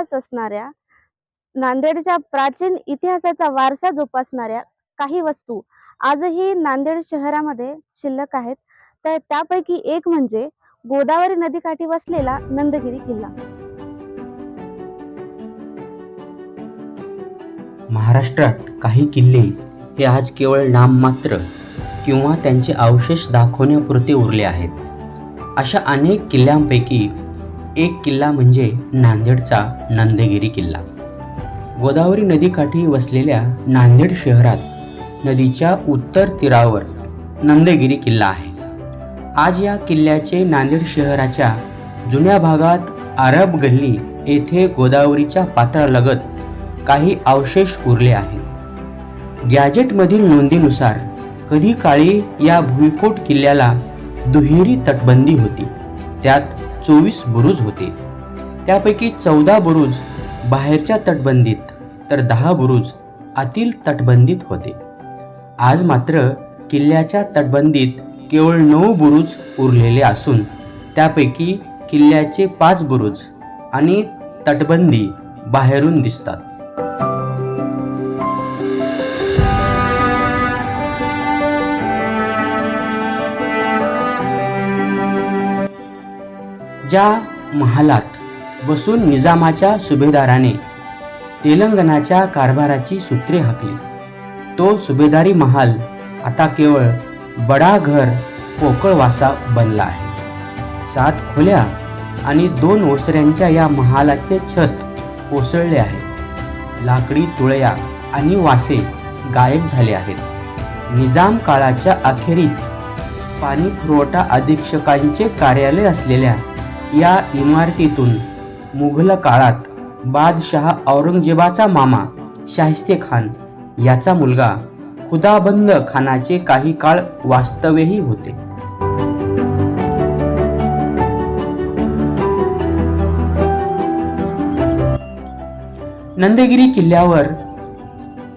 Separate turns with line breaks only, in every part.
इतिहास असणाऱ्या नांदेडच्या प्राचीन इतिहासाचा वारसा जोपासणाऱ्या काही वस्तू आजही नांदेड शहरामध्ये शिल्लक आहेत. तर त्यापैकी एक म्हणजे गोदावरी नदीकाठी वसलेला नंदगिरी किल्ला.
महाराष्ट्रात काही किल्ले हे आज केवळ नाममात्र किंवा त्यांचे अवशेष दाखवण्यापुरते उरले आहेत. अशा अनेक किल्ल्यांपैकी एक किल्ला म्हणजे नांदेडचा नंदगिरी किल्ला. गोदावरी नदीकाठी वसलेल्या नांदेड शहरात नदीच्या उत्तर तीरावर नंदगिरी किल्ला आहे. आज या किल्ल्याचे नांदेड शहराच्या जुन्या भागात अरब गल्ली येथे गोदावरीच्या पात्रालगत काही अवशेष उरले आहेत. गॅजेटमधील नोंदीनुसार कधी काळी या भुईकोट किल्ल्याला दुहेरी तटबंदी होती. त्यात चोवीस बुरुज होते. त्यापैकी चौदा बुरुज बाहेरच्या तटबंदीत तर दहा बुरुज आतील तटबंदीत होते. आज मात्र किल्ल्याच्या तटबंदीत केवळ नऊ बुरुज उरलेले असून त्यापैकी किल्ल्याचे पाच बुरुज आणि तटबंदी बाहेरून दिसतात. ज्या महालात बसून निजामाच्या सुभेदाराने तेलंगणाच्या कारभाराची सूत्रे हाकली. तो सुभेदारी महाल आता केवळ बडा घर पोकळवासा बनला आहे. सात खोल्या आणि दोन ओसऱ्यांच्या या महालाचे छत कोसळले आहे लाकडी तुळया आणि वासे गायब झाले आहेत. निजाम काळाच्या अखेरीस पाणी पुरवठा अधीक्षकांचे कार्यालय असलेल्या या इमारतीतून मुघल काळात बादशहा औरंगजेबाचा मामा शाहिस्ते खान याचा मुलगा खुदाबंद खानाचे काही काळ वास्तव्यही होते. नंदगिरी किल्ल्यावर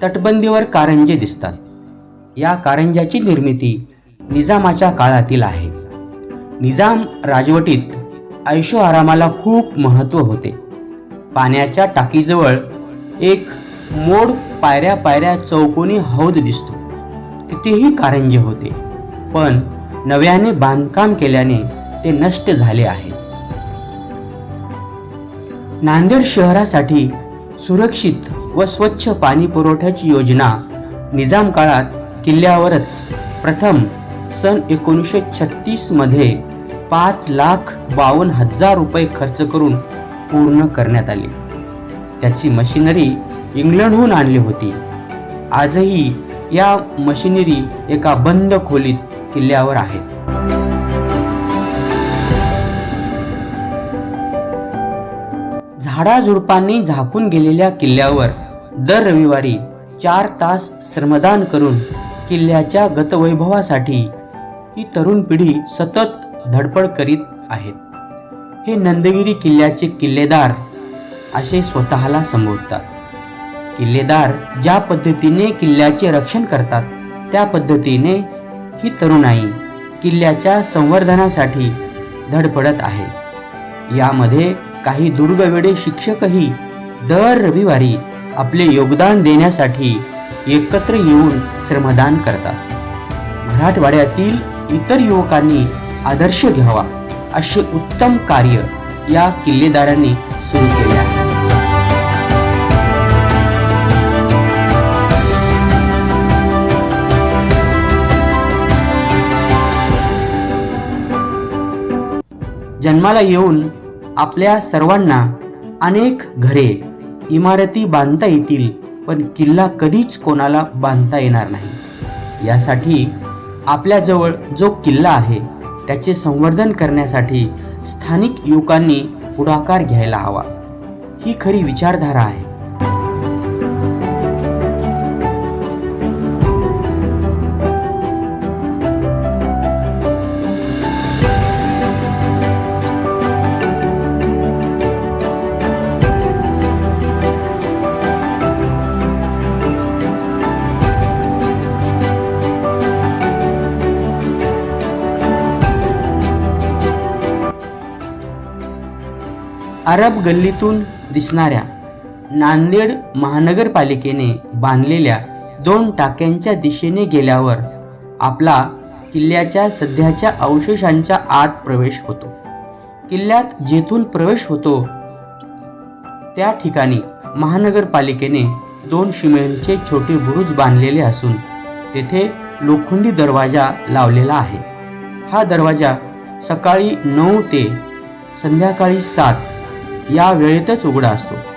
तटबंदीवर कारंजे दिसतात. या कारंजाची निर्मिती निजामाच्या काळातील आहे. निजाम राजवटीत ऐशो आरामाला खूप महत्त्व होते. पाण्याच्या टाकीजवळ एक मोड पायऱ्या पायऱ्या चौकोनी हौद दिसतो. तिथेही कारंजे होते. पण नव्याने बांधकाम केल्याने ते नष्ट झाले आहे. नांदेड शहरासाठी सुरक्षित व स्वच्छ पाणी पुरवठ्याची योजना निजाम काळात किल्ल्यावरच. प्रथम सन एकोणीसशे छत्तीसमध्ये पाच लाख बावन्न हजार रुपये खर्च करून पूर्ण करण्यात आली. त्याची मशिनरी इंग्लंडहून आणली होती. आजही या मशिनरी एका बंद खोलीत किल्ल्यावर आहे. झाडाझुडपांनी झाकून गेलेल्या किल्ल्यावर दर रविवारी चार तास श्रमदान करून किल्ल्याच्या गतवैभवासाठी ही तरुण पिढी सतत धडपड करीत आहेत. हे नंदगिरी किल्ल्याचे किल्लेदार असे स्वतःला संबोधतात. किल्लेदार ज्या पद्धतीने किल्ल्याचे रक्षण करतात त्या पद्धतीने ही तरुणाई किल्ल्याच्या संवर्धनासाठी धडपडत आहे. यामध्ये काही दुर्गवेडे शिक्षकही दर रविवारी आपले योगदान देण्यासाठी एकत्र येऊन श्रमदान करतात. मराठवाड्यातील इतर युवकांनी आदर्श घ्यावा असे उत्तम कार्य या किल्लेदारांनी सुरू केले आहे. जन्माला येऊन आपल्या सर्वांना अनेक घरे इमारती बांधता येतील पण किल्ला कधीच कोणाला बांधता येणार नाही. यासाठी आपल्याजवळ जो किल्ला आहे त्याचे संवर्धन करण्यासाठी स्थानिक युवकांनी पुढाकार घ्यायला हवा. ही खरी विचारधारा आहे. अरब गल्लीतून दिसणाऱ्या नांदेड महानगरपालिकेने बांधलेल्या दोन टाक्यांच्या दिशेने गेल्यावर आपला किल्ल्याच्या सध्याच्या अवशेषांच्या आत प्रवेश होतो. किल्ल्यात जेथून प्रवेश होतो त्या ठिकाणी महानगरपालिकेने दोन शिमेंटचे छोटे बुरुज बांधलेले असून तेथे लोखंडी दरवाजा लावलेला आहे. हा दरवाजा सकाळी नऊ ते संध्याकाळी सात या वेळेतच उघडा असतो.